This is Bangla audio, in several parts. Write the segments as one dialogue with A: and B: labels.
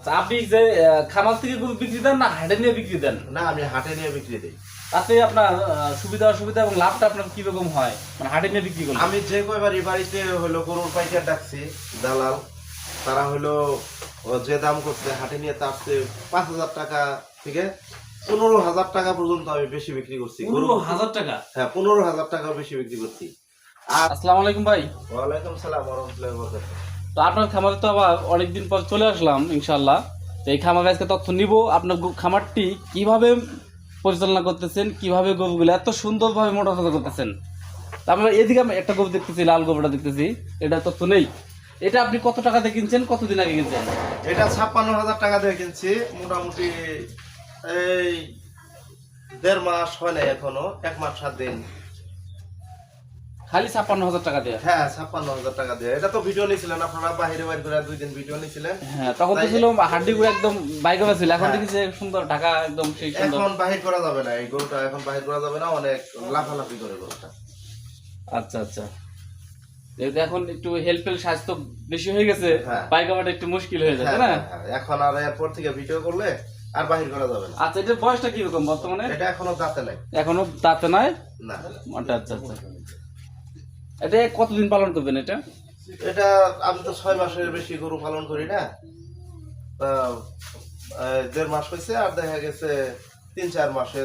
A: আচ্ছা, আপনি যে খামার থেকে গরু বিক্রি দেন না হাটে নিয়ে বিক্রি দেন?
B: না আমি হাটে নিয়ে বিক্রি দিই।
A: তাতে আপনার সুবিধা অসুবিধা এবং লাভটা আপনার কীরকম হয়? মানে হাটে নিয়ে বিক্রি করলে?
B: আমি যে কয়বারই বাড়িতে হলো গরুর পাইকার ডাকছি দালাল তারা হলো যে দাম করছে হাটে নিয়ে তার পাঁচ হাজার টাকা থেকে পনেরো হাজার টাকা পর্যন্ত আমি বেশি বিক্রি করছি।
A: পনেরো হাজার টাকা?
B: হ্যাঁ পনেরো হাজার টাকা বেশি বিক্রি করছি।
A: আসসালামু আলাইকুম ভাই।
B: ওয়ালাইকুম সালাম রহমতুল্লাহ
A: তো আপনার খামারে তো আবার অনেকদিন পর চলে আসলাম ইনশাল্লাহ তো এই খামারে আজকে তথ্য নিব, আপনার খামারটি কীভাবে পরিচালনা করতেছেন, কীভাবে গরুগুলো এত সুন্দরভাবে মোটা করতেছেন। তারপরে এদিকে আমি একটা গরু দেখতেছি, লাল গরুটা দেখতেছি, এটা তথ্য নেই। এটা আপনি কত টাকা দিয়ে কিনছেন, কতদিন আগে কিনছেন?
B: এটা ছাপ্পান্ন হাজার টাকা দিয়ে কিনছি, মোটামুটি এই দেড় মাস হয় না এখনও, এক মাস সাত দিন।
A: খালি ছাপ্পান্ন হাজার টাকা দিয়ে।
B: হ্যাঁ ছাপ্পান্ন হাজার টাকা দিয়ে। এটা তো ভিডিও নিয়েছিলেন আপনারা বাহিরে বাইরে করে দুই দিন ভিডিও নিয়েছিলেন
A: হ্যাঁ তখন তো ছিল হাড্ডি গুলো একদম বাইকে ছিল এখন। দেখি যে সুন্দর ঢাকা একদম সেই সুন্দর।
B: এখন বাহির করা যাবে না এই গরুটা এখন বাহির করা যাবে না অনেক লাফালাফি করে গরুটা
A: আচ্ছা আচ্ছা। এখন একটু হেল্পেল স্বাস্থ্য বেশি হয়ে গেছে
B: হ্যাঁ।
A: পায়খানাটা একটু মুশকিল হয়ে যাবে
B: হ্যাঁ,
A: না?
B: হ্যাঁ। এখন আর এরপর থেকে ভিডিও করলে আর বাহির করা যাবে না।
A: আচ্ছা এটার বয়সটা কীরকম বর্তমানে?
B: এটা এখনও দাঁতে নাই।
A: এখনও দাঁতে নাই?
B: না।
A: আচ্ছা আচ্ছা আচ্ছা। এটা কতদিন পালন করবেন এটা?
B: এটা আমি তো ছয় মাসের বেশি গরু পালন করি না। দেড় মাস হয়েছে আর দেখা গেছে তিন চার মাসে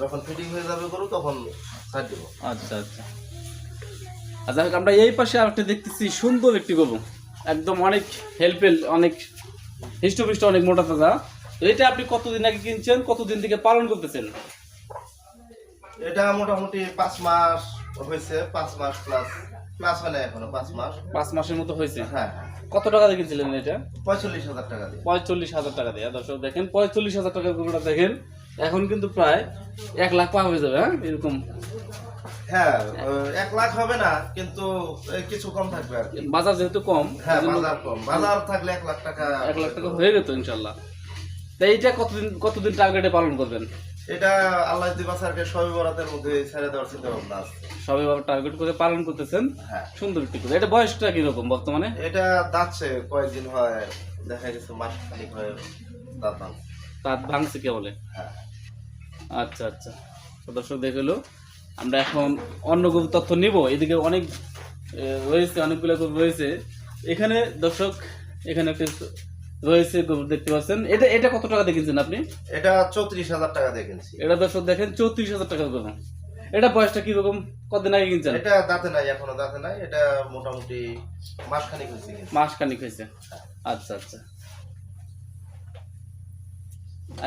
B: যখন ফিটিং হয়ে যাবে গরু তখন ছাড় দিব।
A: আচ্ছা আচ্ছা। আচ্ছা আমরা এই পাশে আরেকটা দেখতেছি সুন্দর একটি গরু। একদম অনেক হেল্পেল অনেক হৃষ্টপুষ্ট অনেক মোটা তাজা। এটা আপনি কতদিন আগে কিনছেন? কতদিন থেকে পালন করতেছেন?
B: এটা মোটামুটি পাঁচ মাস হয়েছে পাঁচ মাস প্লাস প্লাস হয় না এখনও পাঁচ মাস।
A: পাঁচ মাসের মতো হয়েছে?
B: হ্যাঁ হ্যাঁ।
A: কত টাকা দিয়ে কিনছিলেন এটা?
B: পঁয়তাল্লিশ হাজার টাকা দিয়ে।
A: পঁয়তাল্লিশ হাজার টাকা দিয়ে। দর্শক দেখেন পঁয়তাল্লিশ হাজার টাকার গরুটা দেখেন এখন কিন্তু প্রায় এক লাখ পার হয়ে যাবে হ্যাঁ? এরকম।
B: হ্যাঁ এক লাখ হবে না কিন্তু কিছু কম থাকবে আর কি।
A: বাজার যেহেতু কম
B: হ্যাঁ বাজার কম। বাজার থাকলে এক লাখ টাকা
A: এক লাখ টাকা হয়ে যেত ইনশাল্লাহ। তা এইটা কতদিন কতদিন টার্গেটে পালন করবেন?
B: এটা আল্লাহ দিবা স্যারকে সবই বরাতের মধ্যে ছেড়ে দেওয়ার চিন্তা ভাবনা আছে।
A: সবাই টার্গেট করে পালন করতেছেন?
B: হ্যাঁ।
A: সুন্দর একটি করে এটা বয়সটা কীরকম বর্তমানে?
B: এটা দাঁতছে কয়েকদিন হয় দেখা গেছে মাস খানিক হয় দাঁত ভাঙছে।
A: তার ভাঙছে কে বলে?
B: হ্যাঁ।
A: আচ্ছা আচ্ছা। দর্শক দেখল আমরা এখন অন্য গরুর তথ্য নিব। এদিকে অনেক রয়েছে অনেকগুলো গরু রয়েছে। এখানে দর্শক এখানে একটা রয়েছে দেখতে পাচ্ছেন। এটা এটা কত টাকা দেখেছেন আপনি?
B: এটা চৌত্রিশ হাজার টাকা কিনছি।
A: এটা দর্শক দেখেন চৌত্রিশ হাজার টাকা গরু। এটা বয়সটা কীরকম? কতদিন আগে কিনছেন?
B: এটা দাঁতে নাই এখনও দাঁতে নাই। এটা মোটামুটি মাস খানিক হয়েছে কিনছি।
A: মাস খানিক হয়েছে। আচ্ছা আচ্ছা।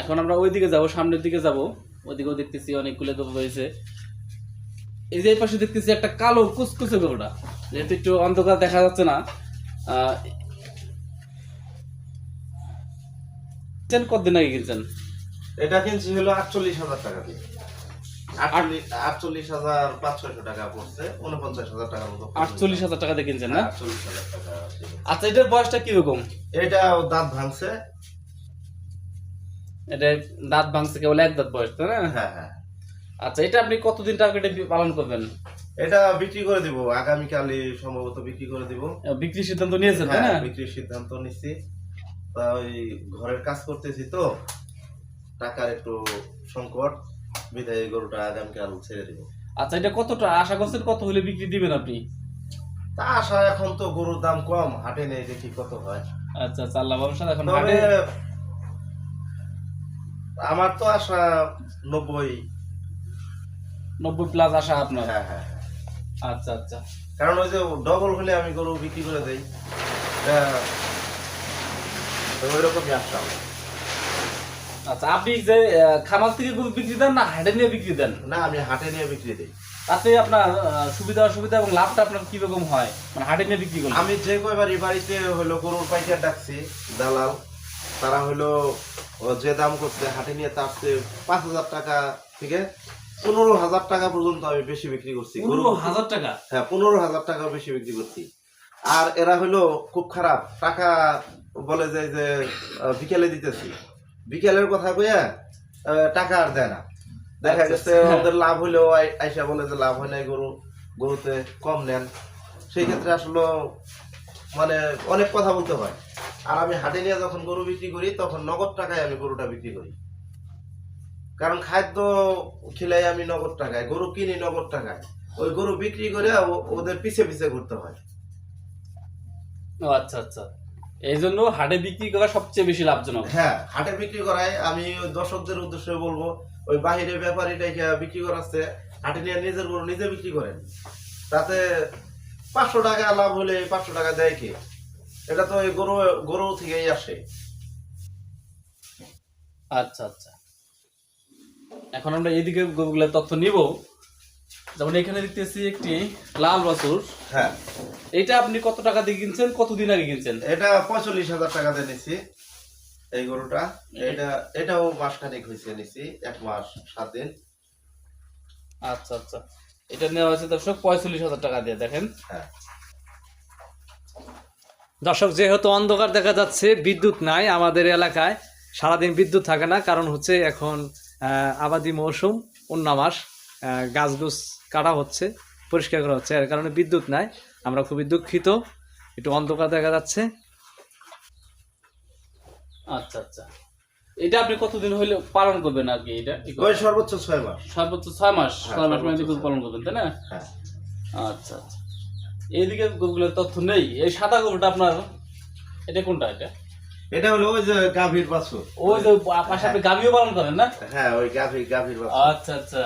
A: এখন আমরা ওইদিকে যাব সামনের দিকে যাব। ওইদিকেও দেখতেছি অনেকগুলো গরু রয়েছে। এই যে এই পাশে দেখতেছি একটা কালো কুচকুচে গরুটা। যেহেতু একটু অন্ধকার দেখা যাচ্ছে না কিনছেন কতদিন আগে কিনছেন?
B: এটা কিনছি হলো আটচল্লিশ হাজার টাকা দিয়ে। আটচল্লিশ আটচল্লিশ হাজার পাঁচশো টাকা পড়ছে উনপঞ্চাশ হাজার টাকার মতো
A: আটচল্লিশ হাজার টাকা দিয়ে কিনছেন না?
B: আটচল্লিশ হাজার টাকা
A: আচ্ছা এটার বয়সটা কীরকম?
B: এটা দাঁত ভাঙছে।
A: এটা দাঁত ভাঙছে কেবল এক দাঁত বয়স তাই না?
B: হ্যাঁ হ্যাঁ।
A: আচ্ছা এটা আপনি কতদিন টার্গেটে পালন করবেন?
B: এটা বিক্রি করে দিব আগামীকালই সম্ভবত বিক্রি করে দিব।
A: বিক্রির সিদ্ধান্ত নিয়েছেন তাই না?
B: হ্যাঁ, বিক্রির সিদ্ধান্ত নিচ্ছি। তা ওই ঘরের কাজ করতেছি তো। টাকার একটু সংকট বিদায় গরুটা আগামীকাল ছেড়ে দিব।
A: আচ্ছা এটা কতটা? আশা করছেন কত হলে বিক্রি দিবেন আপনি?
B: তা আশা এখন তো গরুর দাম কম হাটে নেই দেখি কত হয়।
A: আচ্ছা আচ্ছা আল্লাহ ভরসা এখন
B: তবে
A: হাটে
B: আমার তো আশা নব্বই।
A: নব্বই প্লাস আশা আপনার?
B: হ্যাঁ হ্যাঁ
A: আচ্ছা আচ্ছা।
B: কারণ ওই যে ডবল হলে আমি গরু বিক্রি করে দেই। ওই রকমই।
A: আচ্ছা আপনি যে খামার থেকে গরু বিক্রি দেন না হাটে নিয়ে বিক্রি দেন?
B: না আমি হাটে নিয়ে বিক্রি দিই।
A: তাতে আপনার সুবিধা অসুবিধা এবং লাভটা আপনার কীরকম হয়? মানে হাটে নিয়ে বিক্রি করলে?
B: আমি যে কয়বারই বাড়িতে হলো গরুর পাইকার ডাকছি দালাল তারা হলো যে দাম করছে হাটে নিয়ে চেয়ে পাঁচ হাজার টাকা থেকে পনেরো হাজার টাকা পর্যন্ত আমি বেশি বিক্রি করছি।
A: পনেরো হাজার টাকা?
B: হ্যাঁ পনেরো হাজার টাকা বেশি বিক্রি করছি। আর এরা হলো খুব খারাপ টাকা বলে যে যে বিকেলে দিতেছি। বিকেলের কথা কইয়া টাকা আর দেয় না। দেখা
A: আচ্ছা,
B: গেছে
A: আচ্ছা।
B: ওদের লাভ হইলেও আইসা বলে যে লাভ হয় নাই গরু গরুতে কম নেন। সেই ক্ষেত্রে আসলে মানে অনেক কথা বলতে হয়। আর আমি হাটে নিয়ে যখন গরু বিক্রি করি তখন নগদ টাকায় আমি গরুটা বিক্রি করি। কারণ খাদ্য খেলে আমি নগদ টাকায় গরু কিনি নগদ টাকায়। ওই গরু বিক্রি করে ওদের পিছে পিছে ঘুরতে হয়।
A: ও আচ্ছা আচ্ছা। এই জন্য হাটে বিক্রি করা সবচেয়ে বেশি লাভজনক।
B: হ্যাঁ হাটে বিক্রি করায় আমি দর্শকদের উদ্দেশ্যে বলব ওই বাহিরে ব্যাপারীটাকে বিক্রি করাচ্ছে হাটে নিয়ে নিজের গরু নিজে বিক্রি করেন। তাতে পাঁচশো টাকা লাভ হলে পাঁচশো টাকা দেয় কে? এটা তো ওই গরু গরু থেকেই আসে।
A: আচ্ছা আচ্ছা। এখন আমরা এইদিকে গরুগুলোর তথ্য নিব। যেমন এখানে দেখতেছি একটি লাল বাছুর।
B: হ্যাঁ।
A: এটা আপনি কত টাকা দিয়ে কিনছেন? কতদিন আগে কিনছেন?
B: এটা পঁয়তাল্লিশ হাজার টাকা দিয়ে নিছি এই গরুটা। এটা এটাও মাস খানিক হয়েছে নিছি এক মাস সাত দিন।
A: আচ্ছা আচ্ছা। এটা নেওয়া হয়েছে দর্শক পঁয়তাল্লিশ হাজার টাকা দিয়ে দেখেন।
B: হ্যাঁ।
C: দর্শক যেহেতু অন্ধকার দেখা যাচ্ছে বিদ্যুৎ নাই আমাদের এলাকায় সারাদিন বিদ্যুৎ থাকে না কারণ হচ্ছে এখন আহ, আবাদি মৌসুম অন্য মাস আহ, গাছগুছ কাটা হচ্ছে পরিষ্কার করা হচ্ছে। এর কারণে বিদ্যুৎ নাই। আমরা খুবই দুঃখিত। একটু অন্ধকার দেখা যাচ্ছে।
A: আচ্ছা আচ্ছা। এটা আপনি কতদিন হইলে পালন করবেন আর কি এটা?
B: সর্বোচ্চ ছয় মাস।
A: সর্বোচ্চ ছয় মাস?
B: হ্যাঁ,
A: ছয় মাস মানে পালন করবেন তাই না?
B: হ্যাঁ।
A: আচ্ছা আচ্ছা। এইদিকে গরুগুলোর তথ্য নেই। এই সাদা গরুটা আপনার এটা কোনটা এটা?
B: এটা হলো ওই যে গাভীর বাছুর।
A: ওই যে পাশে আপনি গাভিও পালন করেন না?
B: হ্যাঁ ওই গাভীর গাভীর বাছুর।
A: আচ্ছা আচ্ছা।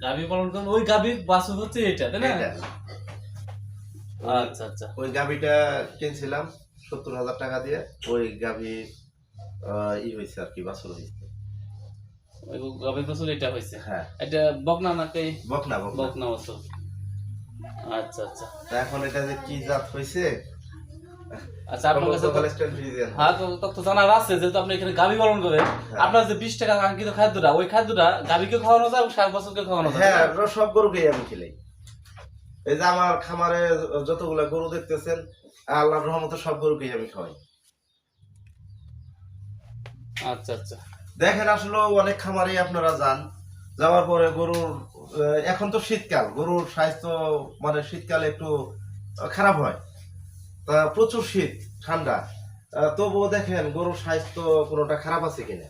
A: গাভি পালন করেন ওই গাভি বাছুর হচ্ছে এটা তাই না? আচ্ছা আচ্ছা।
B: ওই গাভীটা কিনছিলাম সত্তর হাজার টাকা দিয়ে ওই গাভী ই হয়েছে আর কি বাছুর হয়েছে।
A: ওই গাভি বাছুর এটা হয়েছে?
B: হ্যাঁ।
A: এটা বকনা নাকি
B: বকনা বকনা।
A: বকনা বাছুর। আচ্ছা আচ্ছা।
B: এখন এটা যে কি জাত হয়েছে
A: আচ্ছা আপনার কাছে। হ্যাঁ তো জানার আছে যেহেতু আপনি এখানে গাভি পালন করেন।
B: হ্যাঁ।
A: আপনার যে বিশ টাকা কাঙ্ক্ষিত খাদ্যটা ওই খাদ্যটা গাভিকে খাওয়ানো যায় এবং ষাট বছরকে খাওয়ানো যায়?
B: হ্যাঁ সব গরুকেই আমি খেলাই এই যে আমার খামারে যতগুলা গরু দেখতেছেন আল্লাহর রহমতে সব গরুকেই আমি খাওয়াই।
A: আচ্ছা আচ্ছা।
B: দেখেন আসলে অনেক খামারে আপনারা যান। যাওয়ার পরে গরুর এখন তো শীতকাল গরুর স্বাস্থ্য মানে শীতকালে একটু খারাপ হয়। প্রচুর শীত ঠান্ডা। তবুও দেখেন গরুর স্বাস্থ্য কোনোটা খারাপ আছে কিনা?